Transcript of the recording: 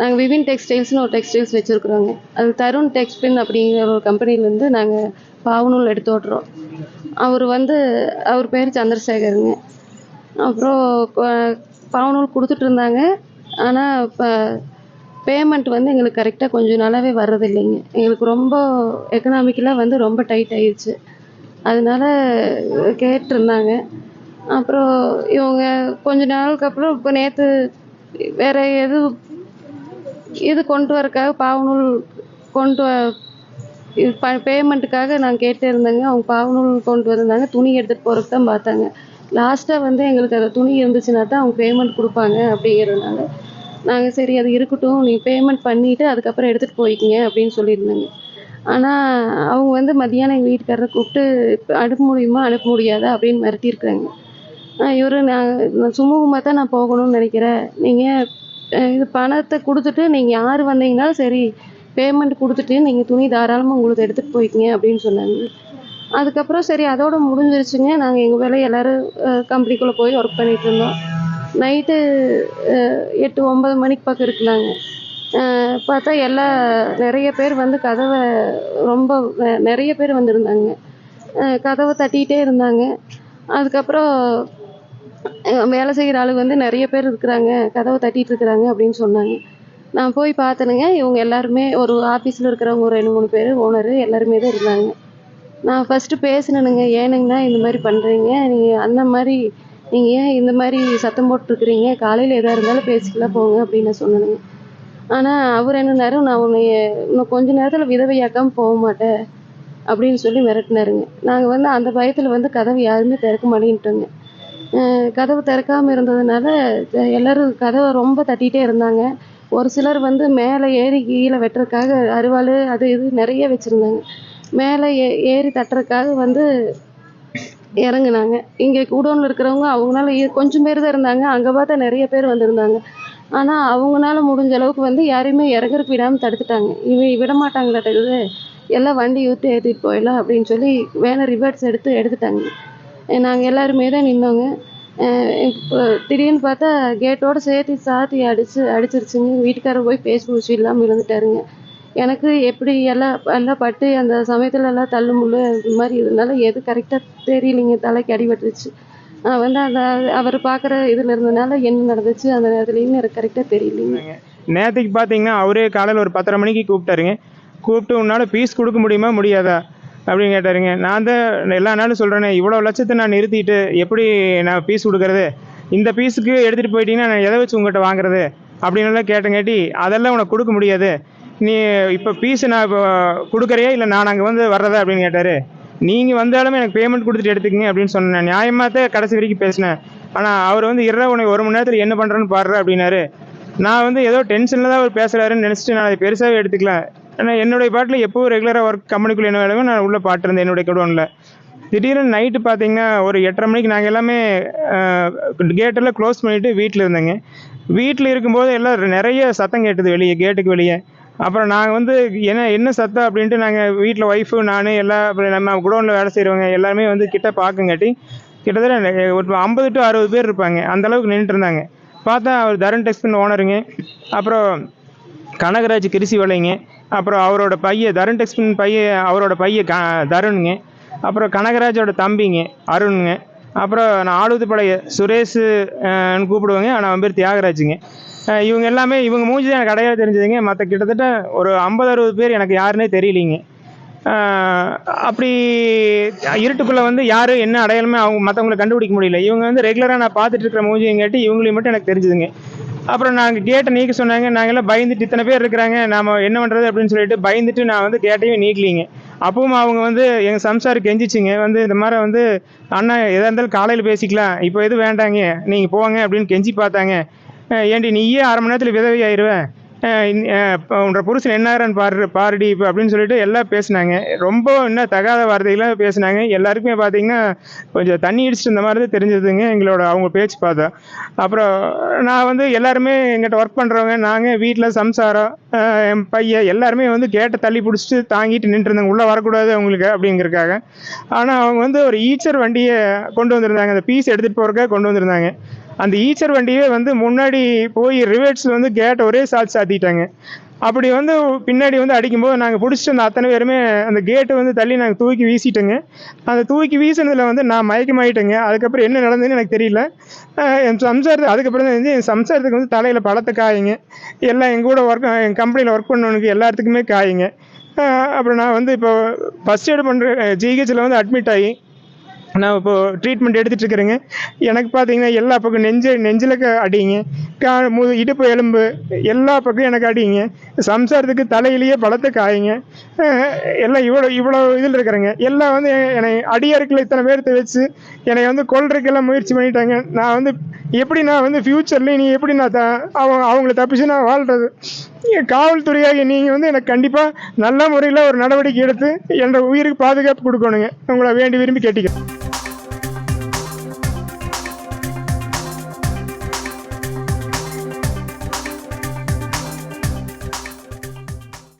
நாங்கள் விவின் டெக்ஸ்டைல்ஸ்னு ஒரு டெக்ஸ்டைல்ஸ் வச்சுருக்குறோங்க. அது தருண் டெக்ஸ்பின் அப்படிங்கிற ஒரு கம்பெனிலேருந்து நாங்கள் பாவநூல் எடுத்து ஓட்டுறோம். அவர் வந்து அவர் பேர் சந்திரசேகருங்க. அப்புறம் பாவநூல் கொடுத்துட்டு இருந்தாங்க. ஆனால் இப்போ பேமெண்ட் வந்து எங்களுக்கு கரெக்டாக கொஞ்சம் நாளாகவே வர்றதில்லைங்க. எங்களுக்கு ரொம்ப எக்கனாமிக்கலாக வந்து ரொம்ப டைட் ஆயிடுச்சு அதனால கேட்டிருந்தாங்க. அப்புறம் இவங்க கொஞ்ச நாளுக்கு அப்புறம் இப்போ நேற்று வேறு எது இது கொண்டு வரக்காக பாவநூல் கொண்டு வ பேமெண்ட்டுக்காக நான் கேட்டே இருந்தேங்க அவங்க பாவநூல் கொண்டு வந்திருந்தாங்க. துணி எடுத்துகிட்டு போகிறதுக்கு தான் பார்த்தாங்க. லாஸ்ட்டாக வந்து எங்களுக்கு அந்த துணி இருந்துச்சுன்னா தான் அவங்க பேமெண்ட் கொடுப்பாங்க அப்படிங்கிறதுனால நாங்கள் சரி அது இருக்கட்டும். நீங்கள் பேமெண்ட் பண்ணிவிட்டு அதுக்கப்புறம் எடுத்துகிட்டு போய்க்கிங்க அப்படின்னு சொல்லியிருந்தேங்க. ஆனால் அவங்க வந்து மதியானம் எங்கள் வீட்டுக்காரரை கூப்பிட்டு அனுப்ப முடியுமா? அனுப்ப முடியாதா? அப்படின்னு மிரட்டியிருக்காங்க இவர் நான் சுமூகமாக தான் நான் போகணும்னு நினைக்கிறேன். நீங்கள் இது பணத்தை கொடுத்துட்டு நீங்கள் யார் வந்தீங்கனாலும் சரி பேமெண்ட் கொடுத்துட்டு நீங்கள் துணி தாராளமாக உங்களுக்கு எடுத்துகிட்டு போய்க்கிங்க அப்படின்னு சொன்னாங்க. அதுக்கப்புறம் சரி அதோட முடிஞ்சிருச்சுங்க. நாங்கள் எங்கள் வேலையை எல்லோரும் கம்பெனிக்குள்ளே போய் ஒர்க் பண்ணிட்டு இருந்தோம். நைட்டு எட்டு ஒன்பது மணிக்கு பக்கம் இருக்குனாங்க பார்த்தா எல்லா நிறைய பேர் வந்து கதவை ரொம்ப நிறைய பேர் வந்திருந்தாங்க. கதவை தட்டிகிட்டே இருந்தாங்க. அதுக்கப்புறம் வேலை செய்கிற ஆளுங்க வந்து நிறைய பேர் இருக்கிறாங்க கதவை தட்டிகிட்டு இருக்கிறாங்க அப்படின்னு சொன்னாங்க. நான் போய் பார்த்தனுங்க இவங்க எல்லாருமே ஒரு ஆஃபீஸில் இருக்கிறவங்க ஒரு ரெண்டு மூணு பேர் ஓனரு எல்லாருமே தான் இருந்தாங்க. நான் ஃபஸ்ட்டு பேசினேனுங்க ஏனுங்கண்ணா இந்த மாதிரி பண்ணுறீங்க நீங்கள் அந்த மாதிரி நீங்கள் ஏன் இந்த மாதிரி சத்தம் போட்டுருக்குறீங்க? காலையில் எதாக இருந்தாலும் பேசிக்கலாம் போங்க அப்படின்னு நான் சொன்னேனுங்க. ஆனால் அவர் என்னன்னாரு நான் உன்னைய இன்னும் கொஞ்ச நேரத்தில் விதவையாக்காமல் போக மாட்டேன் அப்படின்னு சொல்லி மிரட்டினாருங்க. நாங்கள் வந்து அந்த பயத்தில் வந்து கதவை யாருமே திறக்க மாட்டேன்ட்டோங்க. கதவு திறக்காம இருந்ததுனால அஹ் எல்லாரும் கதவை ரொம்ப தட்டிகிட்டே இருந்தாங்க. ஒரு சிலர் வந்து மேலே ஏறி கீழே வெட்டுறதுக்காக அருவாள் அது இது நிறைய வச்சுருந்தாங்க. மேலே ஏ ஏறி தட்டுறதுக்காக வந்து இறங்குனாங்க. இங்கே கூடோனில் இருக்கிறவங்க அவங்களால இ- கொஞ்சம் பேர் தான் இருந்தாங்க. அங்கே பார்த்தா நிறைய பேர் வந்திருந்தாங்க. ஆனால் அவங்களால முடிஞ்ச அளவுக்கு வந்து யாரையுமே இறங்குறதுக்கு விடாமல் தடுத்துட்டாங்க. இவன் விட மாட்டாங்களாட்டது எல்லாம் வண்டி ஊற்றி ஏற்றிட்டு போயிடலாம் அப்படின்னு சொல்லி வேணால் ரிவர்ஸ் எடுத்து எடுத்துட்டாங்க. நாங்கள் எல்லாருமே தான் நின்னோங்க. இப்போ திடீர்னு பார்த்தா கேட்டோடு சேர்த்து சாத்தி அடிச்சு அடிச்சிருச்சுங்க. வீட்டுக்காரர் போய் பேசி முடிச்சு இல்லாமல் இருந்துட்டாருங்க. எனக்கு எப்படி எல்லாம் எல்லாம் பட்டு அந்த சமயத்துல எல்லாம் தள்ளு முள்ளு இது மாதிரி இதனால எது கரெக்டாக தெரியலைங்க. தலைக்கு அடிபட்டுருச்சு நான் வந்து அந்த அவர் பார்க்குற இதில் இருந்தனால என்ன நடந்துச்சு அந்த நேரத்துலேயும் எனக்கு கரெக்டாக தெரியலைங்க. நேற்றுக்கு பார்த்தீங்கன்னா அவரே காலையில் ஒரு பத்தரை மணிக்கு கூப்பிட்டாருங்க. கூப்பிட்டு உன்னால் பீஸ் கொடுக்க முடியுமா முடியாதா? அப்படின்னு கேட்டாருங்க. நான் தான் எல்லா நாளும் சொல்கிறேனே இவ்வளோ லட்சத்தை நான் நிறுத்திட்டு எப்படி நான் பீஸ் கொடுக்கறது? இந்த பீஸுக்கு எடுத்துகிட்டு போயிட்டீங்கன்னா நான் எதை வச்சு உங்கள்கிட்ட வாங்குறது? அப்படின்லாம் கேட்டேன் கேட்டங்காட்டி அதெல்லாம் உனக்கு கொடுக்க முடியாது. நீ இப்போ பீஸ் நான் இப்போ கொடுக்குறியா இல்லை நான் அங்கே வந்து வர்றதா அப்படின்னு கேட்டார். நீங்கள் வந்தாலுமே எனக்கு பேமெண்ட் கொடுத்துட்டு எடுத்துக்கங்க அப்படின்னு சொன்னேன். நியாயமாக தான் கடைசி வரைக்கும் பேசினேன். ஆனால் அவர் வந்து இரா உனக்கு ஒரு மணி நேரத்தில் என்ன பண்ணுறேன்னு பாடுற அப்படின்னாரு. நான் வந்து ஏதோ டென்ஷனில் தான் அவர் பேசுகிறாருன்னு நினச்சிட்டு நான் அதை பெருசாகவே எடுத்துக்கலாம் ஆனால் என்னுடைய பாட்டில் எப்போவும் ரெகுலராக ஒர்க் கம்பெனிக்குள்ளே என்ன வேலையோ நான் உள்ளே பாட்டிருந்தேன் என்னுடைய கடவுனில் திடீர்னு நைட்டு பார்த்தீங்கன்னா ஒரு எட்டரை மணிக்கு நாங்கள் எல்லாமே கேட்டெல்லாம் க்ளோஸ் பண்ணிவிட்டு வீட்டில் இருந்தேங்க. வீட்டில் இருக்கும்போது எல்லாம் நிறைய சத்தம் கேட்டுது வெளியே கேட்டுக்கு வெளியே. அப்புறம் நாங்கள் வந்து என்ன என்ன சத்தம் அப்படின்ட்டு நாங்கள் வீட்டில் ஒய்ஃபு நான் எல்லாம் அப்புறம் நம்ம குடோனில் வேலை செய்கிறவங்க எல்லாருமே வந்து கிட்ட பார்க்குங்காட்டி கிட்டத்தட்ட ஒரு ஐம்பது டு அறுபது பேர் இருப்பாங்க. அந்த அளவுக்கு நின்றுட்டு இருந்தாங்க. பார்த்தா அவர் தரன் டெக்ஸ்பின் ஓனருங்க அப்புறம் கனகராஜ் கிருஷி வலைங்க. அப்புறம் அவரோட பையன் தருண் டெக்ஸ்பின் பையன் அவரோட பையன் க தருணுங்க. அப்புறம் கனகராஜோட தம்பிங்க அருணுங்க. அப்புறம் நான் ஆளுதுப்படைய சுரேஷு கூப்பிடுவேங்க. ஆனால் அவன் பேர் தியாகராஜுங்க. இவங்க எல்லாமே இவங்க மூஞ்சி தான் எனக்கு அடையாளம் தெரிஞ்சதுங்க. மற்ற கிட்டத்தட்ட ஒரு ஐம்பது அறுபது பேர் எனக்கு யாருன்னே தெரியலிங்க. அப்படி இருட்டுக்குள்ளே வந்து யார் என்ன அடையாளமே அவங்க மற்றவங்களை கண்டுபிடிக்க முடியல. இவங்க வந்து ரெகுலராக நான் பார்த்துட்டு இருக்கிற மூஞ்சியும் கேட்டு இவங்களையும் மட்டும் எனக்கு தெரிஞ்சுதுங்க. அப்புறம் நாங்கள் கேட்டை நீக்க சொன்னாங்க. நாங்கள்லாம் பயந்துட்டு இத்தனை பேர் இருக்கிறாங்க. நாம் என்ன பண்ணுறது அப்படின்னு சொல்லிட்டு பயந்துட்டு நான் வந்து கேட்டையும் நீக்கலிங்க. அப்பவும் அவங்க வந்து எங்கள் சம்சார் கெஞ்சிச்சிங்க. வந்து இந்த மாதிரி வந்து அண்ணா எதாக இருந்தாலும் காலையில் பேசிக்கலாம். இப்போ எதுவும் வேண்டாங்க. நீங்கள் போங்க அப்படின்னு கெஞ்சி பார்த்தாங்க. ஏண்டி நீயே அரை மணி நேரத்தில் விதவி ஆயிடுவேன் உன்ற புருஷன் என்னாரன்னு பாரு பாருடி இப்போ அப்படின்னு சொல்லிட்டு எல்லாம் பேசினாங்க. ரொம்ப இன்னும் தகாத வார்த்தைகளாக பேசுனாங்க. எல்லாருக்குமே பார்த்தீங்கன்னா கொஞ்சம் தண்ணி இடிச்சிட்டு இந்த மாதிரி தான் தெரிஞ்சதுங்க எங்களோட அவங்க பேச்சு பார்த்தா. அப்புறம் நான் வந்து எல்லாருமே எங்கிட்ட ஒர்க் பண்ணுறவங்க நாங்கள் வீட்டில் சம்சாரம் என் பையன் எல்லாருமே வந்து கேட்டை தள்ளி பிடிச்சிட்டு தாங்கிட்டு நின்றுட்டு இருந்தாங்க உள்ளே வரக்கூடாது அவங்களுக்கு அப்படிங்கிறதுக்காக. ஆனால் அவங்க வந்து ஒரு ஈச்சர் வண்டியை கொண்டு வந்திருந்தாங்க. அந்த பீஸ் எடுத்துகிட்டு போகிறக்காக கொண்டு வந்திருந்தாங்க. அந்த ஈச்சர் வண்டியே வந்து முன்னாடி போய் ரிவேட்ஸில் வந்து கேட்டை ஒரே சாட்சி மாற்றிட்டாங்க அப்படி வந்து பின்னாடி வந்து அடிக்கும்போது நாங்கள் பிடிச்சிட்டு அந்த அத்தனை பேருமே அந்த கேட்டு வந்து தள்ளி நாங்கள் தூக்கி வீசிட்டோங்க. அந்த தூக்கி வீசினதில் வந்து நான் மயக்கமாயிட்டேங்க. அதுக்கப்புறம் என்ன நடந்ததுன்னு எனக்கு தெரியல. என் சம்சாரத்து அதுக்கப்புறம் தான் என் சம்சாரத்துக்கு வந்து தலையில் பழத்தை காயுங்க. எல்லாம் எங்கள் கூட ஒர்க் என் கம்பெனியில் ஒர்க் பண்ணவனுக்கு எல்லாத்துக்குமே காயுங்க. அப்புறம் நான் வந்து இப்போ ஃபஸ்ட் எய்டு பண்ணுற ஜிஹெச்சில் வந்து அட்மிட் ஆகி நான் இப்போது ட்ரீட்மெண்ட் எடுத்துகிட்டு இருக்கிறேங்க எனக்கு பார்த்தீங்கன்னா எல்லா பக்கம் நெஞ்சு நெஞ்சில் அடிங்க. கா மு இடுப்பு எலும்பு எல்லா பக்கம் எனக்கு அடிங்க. சம்சாரத்துக்கு தலையிலேயே பலத்த காயுங்க. எல்லாம் இவ்வளோ இவ்வளோ இதில் இருக்கிறேங்க. எல்லாம் வந்து என்னை அடியாருக்குள்ள இத்தனை பேர்த்த வச்சு என்னை வந்து கொள்றதுக்கெல்லாம் முயற்சி பண்ணிட்டாங்க. நான் வந்து எப்படி நான் வந்து ஃப்யூச்சர்லேயும் நீ எப்படி நான் த அவங்க அவங்கள தப்பிச்சு நான் வாழ்கிறது காவல்துறையாக நீங்கள் வந்து எனக்கு கண்டிப்பாக நல்ல முறையில் ஒரு நடவடிக்கை எடுத்து என்னோட உயிருக்கு பாதுகாப்பு கொடுக்கணுங்க. உங்களை வேண்டி விரும்பி கேட்டிக்கிறேன்.